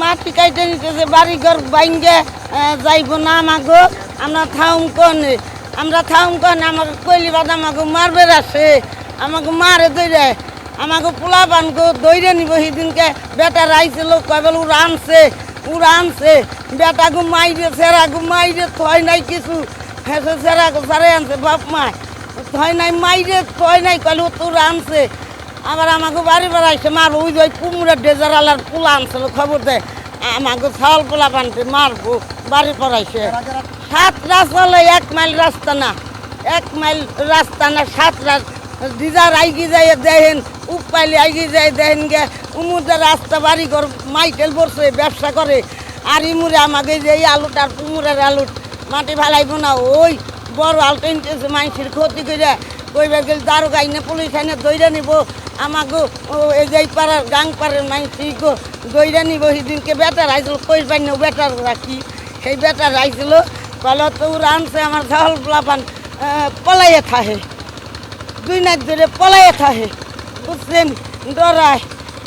মাটি কাইটে নিতেছে বাড়ি ঘর বাইঙ্গে যাইব না আমাগো। আমরা থাউম কনে, আমরা থাউম কনে, আমাকে কইলি বাদ আমাকে মারবে আসে আমাকে মারে দইরে আমাকে পোলা বানগো দইরে নিব সেদিনকে। বেটা রাইছিল কয়বেল উড়া আনছে উড়া আনছে। বেটা গো মাইরে সেরা গো মাইরে, থয় নাই কিছু। হেসে সেরা গো সারে আনছে, বাপ মায় থয় নাই, মাইরে থয় নাই, কইলে তোর আনছে। আবার আমাকে বাড়ি বেড়াইছে মার ওই যে কুমড়ের ডেজার আলার পোলা আনছিল, খবর দেয় আমাকে ছাল পোলা বানতে মারবো, বাড়ি পড়াইছে। সাত রাস্তা হলে এক মাইল রাস্তা না, এক মাইল রাস্তা না, সাত রাস্তা ডিজার আইগি যায় দেখেন উপাইলে আইগি যায় দেখেন গে। উমুদের রাস্তা বাড়ি ঘর মাইকেল বসে ব্যবসা করে। আর ইমুরে আমাকে যে এই আলুটার কুমুরের আলু মাটি ভালাইব না, ওই বড় আলু টেনতেছে মানুষের ক্ষতি করে কইবার গেলে দারো গাইনে পুলিশ আইনে দইরা নিব। আমাকে এই যে পাড়ার গাং পাড়ার মানুষ দইরা নিব সেদিনকে। বেটার আইছিল কই বাইনে বেটার রাখি। সেই বেটার আইছিল কল তো রানছে আমার ঝাল প্লাপান পলাইয়ে থাহে। দুই নাক ধরে পলাইয়ে থাহে। বুঝছেন? ডরায়।